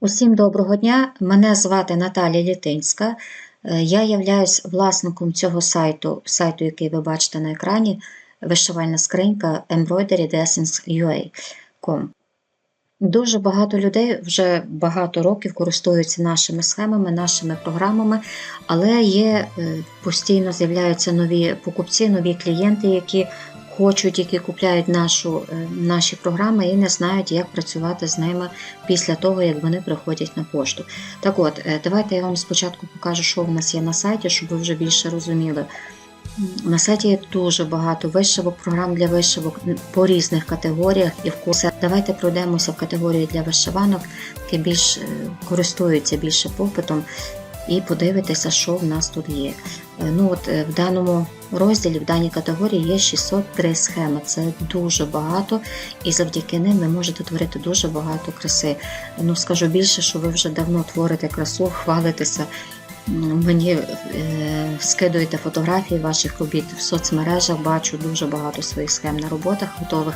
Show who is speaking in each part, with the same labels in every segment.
Speaker 1: Усім доброго дня! Мене звати Наталія Літинська. Е, Я являюсь власником цього сайту, сайту, який ви бачите на екрані, вишивальна скринька embroidery.com. Дуже багато людей вже багато років користуються нашими схемами, нашими програмами, але є е, постійно з'являються нові покупці, нові клієнти, які хочуть, які купляють нашу, е, наші програми і не знають, як працювати з ними після того, як вони приходять на пошту. Так от, е, давайте я вам спочатку покажу, що в нас є на сайті, щоб ви вже більше розуміли. На сайті є дуже багато вишивок, програм для вишивок по різних категоріях і вкусах. Давайте пройдемося в категорії для вишиванок, які більш е, користуються більше попитом, і подивитися, що в нас тут є. Е, Ну от е, в даному розділі, в даній категорії є 603 схеми. Це дуже багато, і завдяки ним ви можете творити дуже багато краси. Ну скажу більше, що ви вже давно творите красу, хвалитеся. Мені е, скидуєте фотографії ваших робіт в соцмережах, бачу дуже багато своїх схем на роботах готових.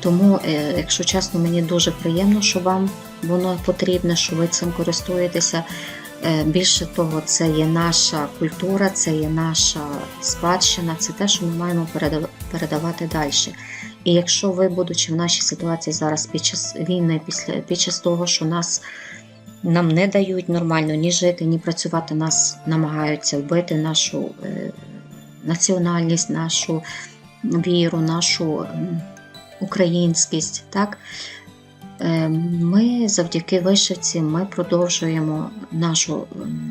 Speaker 1: Тому, е, якщо чесно, мені дуже приємно, що вам воно потрібне, що ви цим користуєтеся. Е, Більше того, це є наша культура, це є наша спадщина, це те, що ми маємо передавати далі. І якщо ви, будучи в нашій ситуації зараз під час війни, після під час того, що нас нам не дають нормально ні жити, ні працювати, нас намагаються вбити нашу е, національність, нашу віру, нашу українськість. Так? Е, Ми завдяки вишивці ми продовжуємо нашу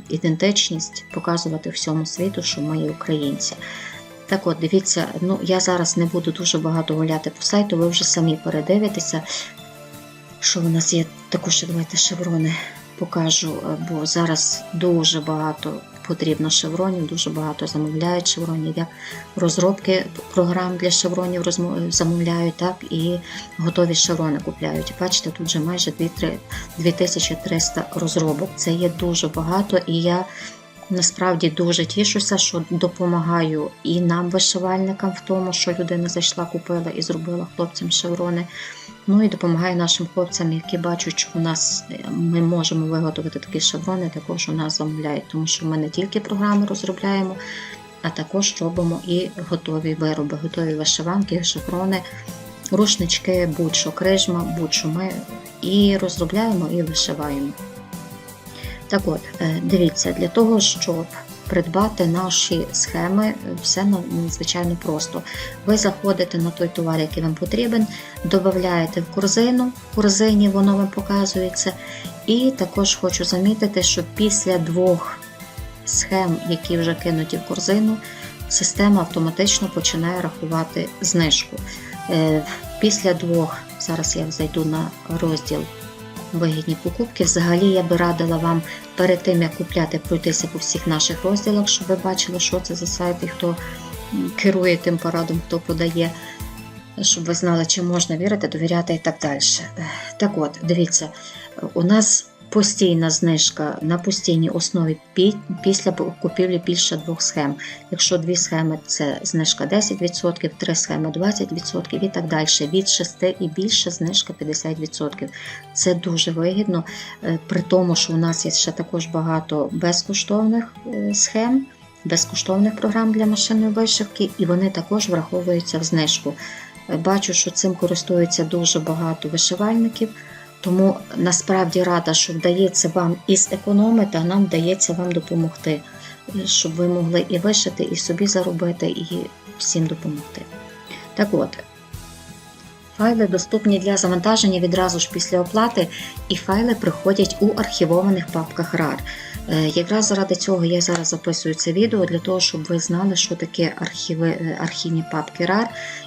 Speaker 1: ідентичність показувати всьому світу, що ми є українці. Так от, дивіться, ну я зараз не буду дуже багато гуляти по сайту, ви вже самі передивитеся, що в нас є. Також давайте шеврони покажу, е, бо зараз дуже багато потрібно шевронів, дуже багато замовляють шевронів. Як розробки програм для шевронів замовляють, так і готові шеврони купляють. Бачите, тут вже майже 2300 розробок. Це є дуже багато, і я насправді дуже тішуся, що допомагаю і нам, вишивальникам, в тому, що людина зайшла, купила і зробила хлопцям шеврони. Ну і допомагаю нашим хлопцям, які бачать, що у нас е, ми можемо виготовити такі шеврони, також у нас замовляють, тому що ми не тільки програми розробляємо, а також робимо і готові вироби, готові вишиванки, шеврони, рушнички, будь-що крижма, будь-що ми і розробляємо, і вишиваємо. Так от, е, дивіться, для того, щоб придбати наші схеми, все надзвичайно просто. Ви заходите на той товар, який вам потрібен, додаєте в корзину, в корзині воно вам показується. І також хочу замітити, що після двох схем, які вже кинуті в корзину, система автоматично починає рахувати знижку. Е, Після двох, зараз я зайду на розділ вигідні покупки. Взагалі я би радила вам перед тим, як купляти, пройтися по всіх наших розділах, щоб ви бачили, що це за сайт і хто керує тим парадом, хто подає, щоб ви знали, чи можна вірити, довіряти і так далі. Так от, дивіться, у нас постійна знижка на постійній основі після купівлі більше двох схем. Якщо дві схеми це знижка 10%, три схеми 20% і так далі. Від 6 і більше знижка 50%. Це дуже вигідно, е, при тому, що у нас є ще також багато безкоштовних е, схем, безкоштовних програм для машинної вишивки, і вони також враховуються в знижку. Е, Бачу, що цим користується дуже багато вишивальників. Тому насправді рада, що вдається вам і зекономити, а нам вдається вам допомогти, щоб ви могли і вишити, і собі заробити, і всім допомогти. Так от, файли доступні для завантаження відразу ж після оплати, і файли приходять у архівованих папках RAR. Е, Якраз заради цього я зараз записую це відео для того, щоб ви знали, що таке архіви, е, архівні папки RAR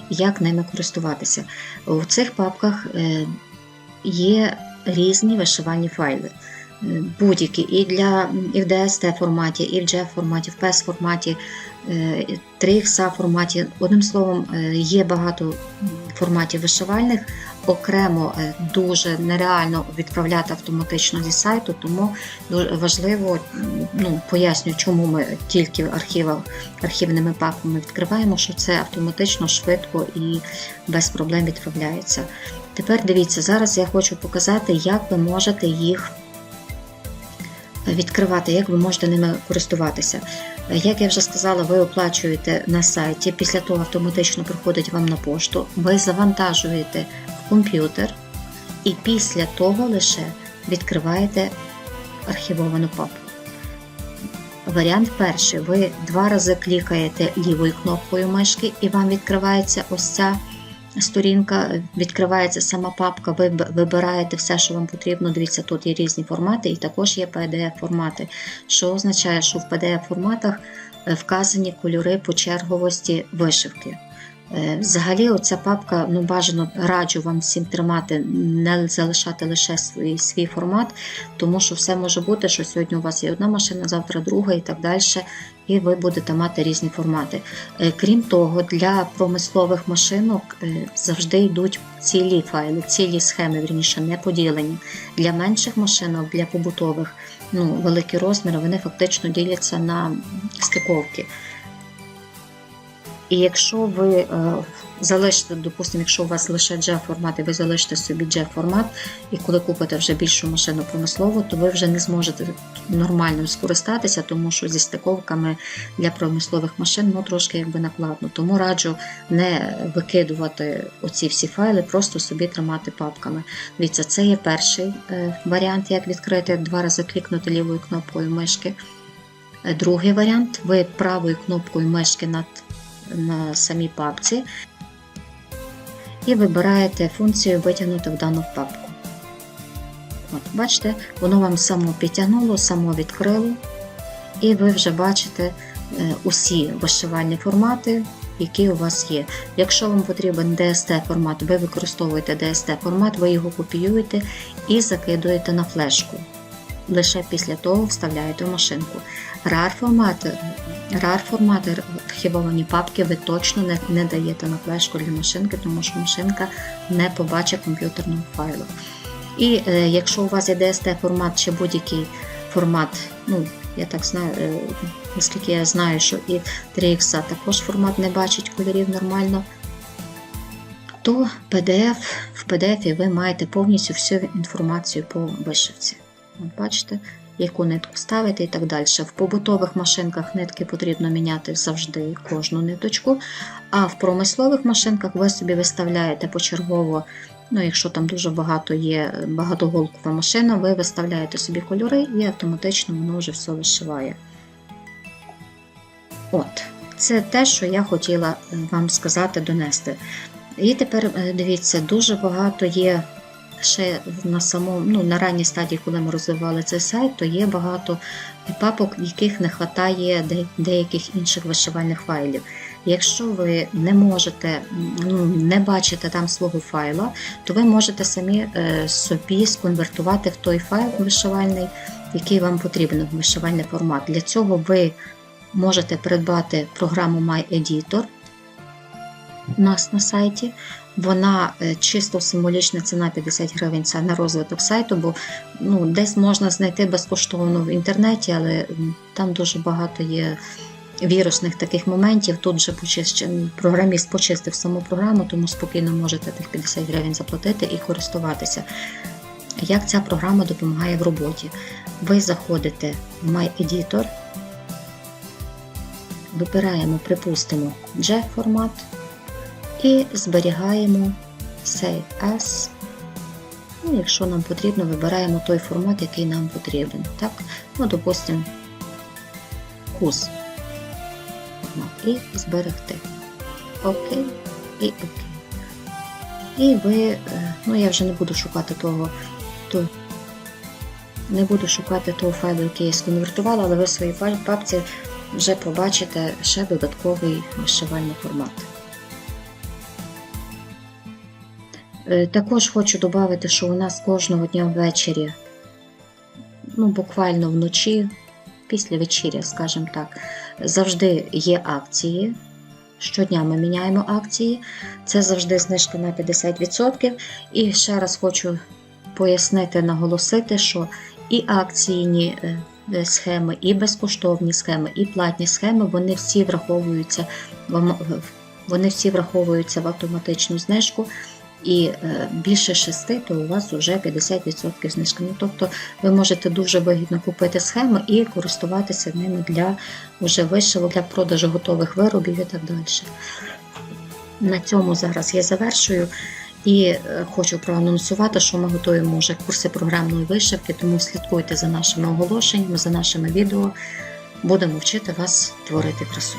Speaker 1: і як ними користуватися. У цих папках е, є різні вишивальні файли. Е, Будь-які і для і в DST форматі, і в GF форматі, в PS форматі, 3XA форматі. Одним словом, е, є багато форматів вишивальних. Окремо е, дуже нереально відправляти автоматично зі сайту, тому важливо ну, поясню, чому ми тільки архіва, архівними папками відкриваємо, що це автоматично, швидко і без проблем відправляється. Тепер дивіться, зараз я хочу показати, як ви можете їх відкривати, як ви можете ними користуватися. Е, Як я вже сказала, ви оплачуєте на сайті, після того автоматично приходить вам на пошту, ви завантажуєте в комп'ютер і після того лише відкриваєте архівовану папку. Варіант перший. Ви два рази клікаєте лівою кнопкою мишки, і вам відкривається ось ця сторінка, відкривається сама папка, ви вибираєте все, що вам потрібно. Дивіться, тут є різні формати, і також є PDF-формати, що означає, що в PDF-форматах е, вказані кольори по черговості вишивки. Е, Взагалі, оця папка, ну бажано раджу вам всім тримати, не залишати лише свій, свій формат, тому що все може бути, що сьогодні у вас є одна машина, завтра друга і так далі, і ви будете мати різні формати. Е, Крім того, для промислових машинок е, завжди йдуть цілі файли, цілі схеми, вірніше, не поділені. Для менших машинок, для побутових, ну, великі розміри, вони фактично діляться на стиковки. І якщо ви е, залишите, допустимо, якщо у вас лише GEF формат, і ви залишите собі GEF формат, і коли купите вже більшу машину промислову, то ви вже не зможете нормально скористатися, тому що зі стиковками для промислових машин ну, трошки якби накладно. Тому раджу не викидувати оці всі файли, просто собі тримати папками. Дивіться, це є перший е, варіант, як відкрити, два рази клікнути лівою кнопкою мишки. Е, Другий варіант ви правою кнопкою мишки над на самій папці і вибираєте функцію витягнути в дану папку. От, Бачите, воно вам само підтягнуло, само відкрило, і ви вже бачите е, усі вишивальні формати, які у вас є. Якщо вам потрібен DST формат, ви використовуєте DST формат, ви його копіюєте і закидуєте на флешку. Лише після того вставляєте в машинку. RAR формати, RAR архівовані папки ви точно не, не даєте на флешку для машинки, тому що машинка не побачить комп'ютерного файлу. І е, якщо у вас є DST формат чи будь-який формат, ну я так знаю, е, наскільки я знаю, що і 3X також формат не бачить кольорів нормально, то PDF, в PDF ви маєте повністю всю інформацію по вишивці. От бачите, яку нитку ставити і так далі. В побутових машинках нитки потрібно міняти завжди кожну ниточку, а в промислових машинках ви собі виставляєте почергово, ну, якщо там дуже багато є багатоголкова машина, ви виставляєте собі кольори і автоматично воно вже все вишиває. От, це те, що я хотіла е, вам сказати, донести. І тепер е, дивіться, дуже багато є ще на самому, ну, на ранній стадії, коли ми розвивали цей сайт, то є багато папок, яких не вистачає деяких інших вишивальних файлів. Якщо ви не можете, ну, не бачите там свого файла, то ви можете самі е, собі сконвертувати в той файл вишивальний, який вам потрібен, вишивальний формат. Для цього ви можете придбати програму MyEditor у нас на сайті. Вона е, чисто символічна ціна 50 гривень це на розвиток сайту, бо ну, десь можна знайти безкоштовно в інтернеті, але там дуже багато є вірусних таких моментів. Тут вже почищен, програміст почистив саму програму, тому спокійно можете тих 50 гривень заплатити і користуватися. Як ця програма допомагає в роботі? Ви заходите в MyEditor, вибираємо, припустимо, JEF формат і зберігаємо Save As. Ну, Якщо нам потрібно, вибираємо той формат, який нам потрібен. Так? Ну, допустимо, кус. І зберегти. Окей. І окей. І ви, ну я вже не буду шукати того, то не буду шукати того файлу, який я сконвертувала, але ви в своїй папці вже побачите ще додатковий вишивальний формат. Також хочу додати, що у нас кожного дня ввечері, ну буквально вночі, після вечіря, скажімо так, завжди є акції. Щодня ми міняємо акції, це завжди знижка на 50%. І ще раз хочу пояснити, наголосити, що і акційні схеми, і безкоштовні схеми, і платні схеми, вони всі враховуються, вони всі враховуються в автоматичну знижку. І е, більше 6, то у вас вже 50% знижки. Ну, тобто ви можете дуже вигідно купити схеми і користуватися ними для вже вишивок, для продажу готових виробів і так далі. На цьому зараз я завершую. І е, хочу проанонсувати, що ми готуємо вже курси програмної вишивки, тому слідкуйте за нашими оголошеннями, за нашими відео. Будемо вчити вас творити красу.